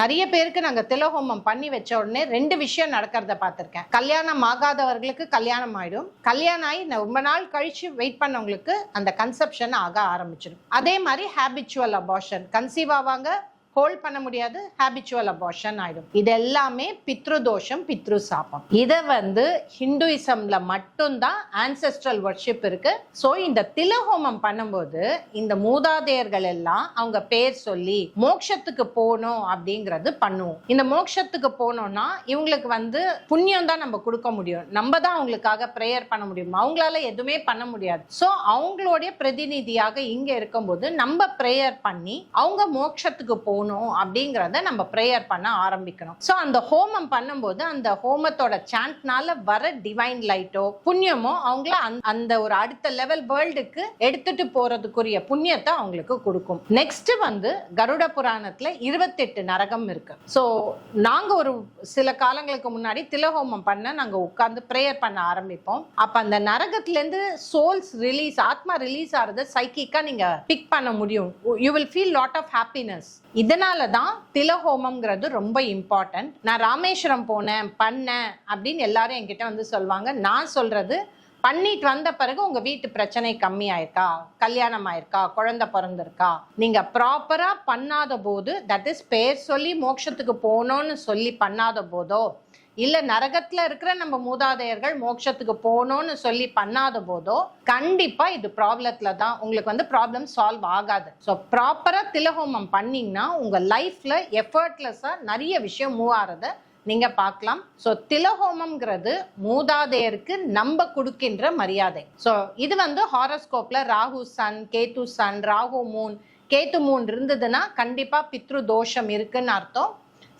நிறைய பேருக்கு நாங்க திலஹோமம் பண்ணி வச்ச உடனே ரெண்டு விஷயம் நடக்கிறத பார்த்திருக்கேன். கல்யாணம் ஆகாதவர்களுக்கு கல்யாணம் ஆயிடும். கல்யாணம் ஆகி ரொம்ப நாள் கழிச்சு வெயிட் பண்ணவங்களுக்கு அந்த கன்செப்ஷன் ஆக ஆரம்பிச்சிடும். அதே மாதிரி ஹேபிச்சுவல் அபார்ஷன் கன்சீவ் ஆவாங்க ஹோல்ட் பண்ண முடியாது ஹேபிச்சுவல் அபார்ஷன் ஆயிடும். இது எல்லாமே பித்ரு தோஷம் பித்ரு சாபம் இதை வந்து ஹிந்துயிசம்ல மட்டும்தான் ஆன்செஸ்ட்ரல் ஒர்ஷிப் இருக்கு. ஸோ இந்த திலஹோமம் பண்ணும்போது இந்த மூதாதையர்கள் எல்லாம் அவங்க பேர் சொல்லி மோட்சத்துக்கு போகணும் அப்படிங்கிறது பண்ணுவோம். இந்த மோட்சத்துக்கு போனோம்னா இவங்களுக்கு வந்து புண்ணியம் தான் நம்ம கொடுக்க முடியும். நம்ம தான் அவங்களுக்காக ப்ரேயர் பண்ண முடியும். அவங்களால எதுவுமே பண்ண முடியாது. ஸோ அவங்களுடைய பிரதிநிதியாக இங்க இருக்கும்போது நம்ம ப்ரேயர் பண்ணி அவங்க மோட்சத்துக்கு போகணும் அப்படிங்கிறத நம்ம ப்ரேயர் பண்ண ஆரம்பிக்கணும். ஸோ அந்த ஹோமம் பண்ணும்போது அந்த ஹோமத்தோட சாண்ட்னால வர டிவைன் லைட்டோ புண்ணியமோ அவங்கள அந்த- அந்த ஒரு அடுத்த லெவல் வேர்ல்டுக்கு எடுத்துட்டு போறதுக்குரிய புண்ணியத்தை அவங்களுக்கு கொடுக்கும். நெக்ஸ்ட் வந்து கருட புராணத்துல இருபத்தெட்டு நரகம் இருக்கு. ஸோ நாங்க ஒரு சில காலங்களுக்கு முன்னாடி திலஹோமம் பண்ண நாங்க உட்கார்ந்து ப்ரேயர் பண்ண ஆரம்பிப்போம். அப்ப அந்த நரகத்துல இருந்து சோல்ஸ் ரிலீஸ் ஆத்மா ரிலீஸ் ஆகிறது சைக்கிக்கா நீங்க பிக் பண்ண முடியும். You will feel lot of happiness இதனால தான் திலஹோமம்ங்கிறது ரொம்ப இம்பார்ட்டன்ட் நான் ராமேஸ்வரம் போனேன் பண்ணேன் அப்படின்னு எல்லாரும் என்கிட்ட வந்து சொல்லுவாங்க. நான் சொல்றது பண்ணிட்டு வந்த பிறகு உங்க வீட்டு பிரச்சனை கம்மி ஆயிருக்கா கல்யாணம் ஆயிருக்கா குழந்தை பிறந்திருக்கா? நீங்க ப்ராப்பரா பண்ணாத போது தட் இஸ் பேர் சொல்லி மோட்சத்துக்கு போகணும்னு சொல்லி பண்ணாத போதோ இல்ல நரகத்துல இருக்கிற நம்ம மூதாதையர்கள் மோட்சத்துக்கு போகணும்னு சொல்லி பண்ணாத போதோ கண்டிப்பா இது ப்ராப்ளத்துல தான். உங்களுக்கு வந்து ப்ராப்ளம் சால்வ் ஆகாது. ஸோ ப்ராப்பரா திலஹோமம் பண்ணீங்கன்னா உங்க லைஃப்ல எஃபர்ட்லெஸ்ஸா நிறைய விஷயம் மூவ் ஆறத நீங்க பார்க்கலாம். ஸோ திலஹோமம்ங்கிறது மூதாதையருக்கு நம்ம கொடுக்கின்ற மரியாதை. ஸோ இது வந்து ஹாரஸ்கோப்ல Rahu sun Ketu sun Rahu moon Ketu moon இருந்ததுன்னா கண்டிப்பா பித்ரு தோஷம் இருக்குன்னு அர்த்தம்.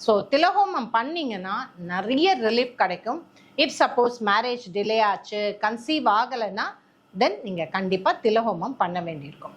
ஸோ திலஹோமம் பண்ணீங்கன்னா நிறைய ரிலீஃப் கிடைக்கும். இஃப் சப்போஸ் மேரேஜ் டிலே ஆச்சு கன்சீவ் ஆகலைன்னா தென் நீங்கள் கண்டிப்பாக திலஹோமம் பண்ண வேண்டியிருக்கும்.